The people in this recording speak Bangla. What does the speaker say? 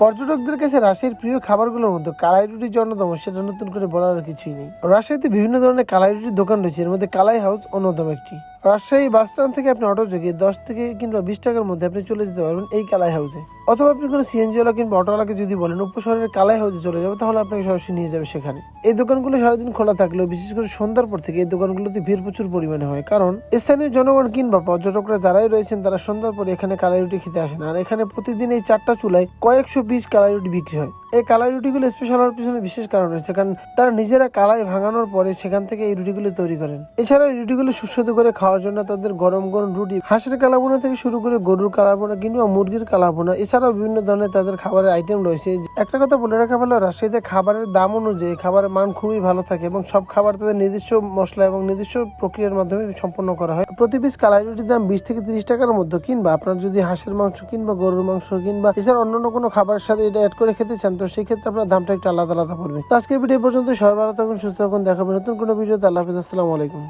পর্যটকদের কাছে রাশিয়ার প্রিয় খাবারগুলোর মধ্যে কালাই রুটি যে অন্যতম, সেটা নতুন করে বলার কিছুই নেই। রাশিয়াতে বিভিন্ন ধরনের কালাই রুটির দোকান রয়েছে, এর মধ্যে কালাই হাউস অন্যতম একটি। রাজশাহী বাস স্ট্যান্ড থেকে আপনি অটো যোগে দশ থেকে কিংবা বিশ টাকার মধ্যে আপনি চলে যেতে পারবেন এই কালাই হাউসে। অথবা আপনি কোনো সিএনজিওয়ালা কিংবা অটোওয়ালাকে যদি বলেন উপশহরের কালাই হাউসে চলে যাবে, তাহলে আপনাকে সরাসরি নিয়ে যাবে সেখানে। এই দোকানগুলো সারাদিন খোলা থাকলেও, বিশেষ করে সন্ধ্যার পর থেকে এই দোকানগুলোতে ভিড় প্রচুর পরিমাণে হয়। কারণ স্থানীয় জনগণ কিংবা পর্যটকরা যারাই রয়েছেন, তারা সন্ধ্যার পরে এখানে কালাই রুটি খেতে আসেন। আর এখানে প্রতিদিন এই চারটা চুলায় কয়েকশো পিস কালাই রুটি বিক্রি হয়। এই কালাই রুটিগুলো স্পেশাল হওয়ার পিছনে বিশেষ কারণ রয়েছে, কারণ তারা নিজেরা কালাই ভাঙানোর পরে সেখান থেকে এই রুটিগুলো তৈরি করেন। এছাড়া এই রুটিগুলো সুস্বাদু করে খাওয়ার জন্য তাদের গরম গরম রুটি, হাঁসের কালাবোনা থেকে শুরু করে গরুর কালাবোনা কিংবা মুরগির কালাবোনা এছাড়াও বিভিন্ন ধরনের তাদের খাবারের আইটেম রয়েছে। একটা কথা বলে রাখা ভালো, রাজশাহীতে খাবারের দাম অনুযায়ী খাবারের মান খুবই ভালো থাকে এবং সব খাবার তাদের নিজস্ব মশলা এবং নিজস্ব প্রক্রিয়ার মাধ্যমে সম্পন্ন করা হয়। প্রতি পিস কালাই রুটির দাম বিশ থেকে তিরিশ টাকার মধ্যে কিনবা। আপনার যদি হাঁসের মাংস কিনবা, গরুর মাংস কিনবা, এছাড়া অন্যান্য কোনো খাবারের সাথে এটা অ্যাড করে খেতে চান, তো সেক্ষেত্রে আপনার দামটা একটু আলাদা আলাদা পড়বে। তো আজকের ভিডিও পর্যন্ত সবাই ভালো থাকুন, সুস্থ থাকুন। দেখাবেন নতুন কোনো ভিডিওতে আল্লাহ হাফিজ। আসসালামু আলাইকুম।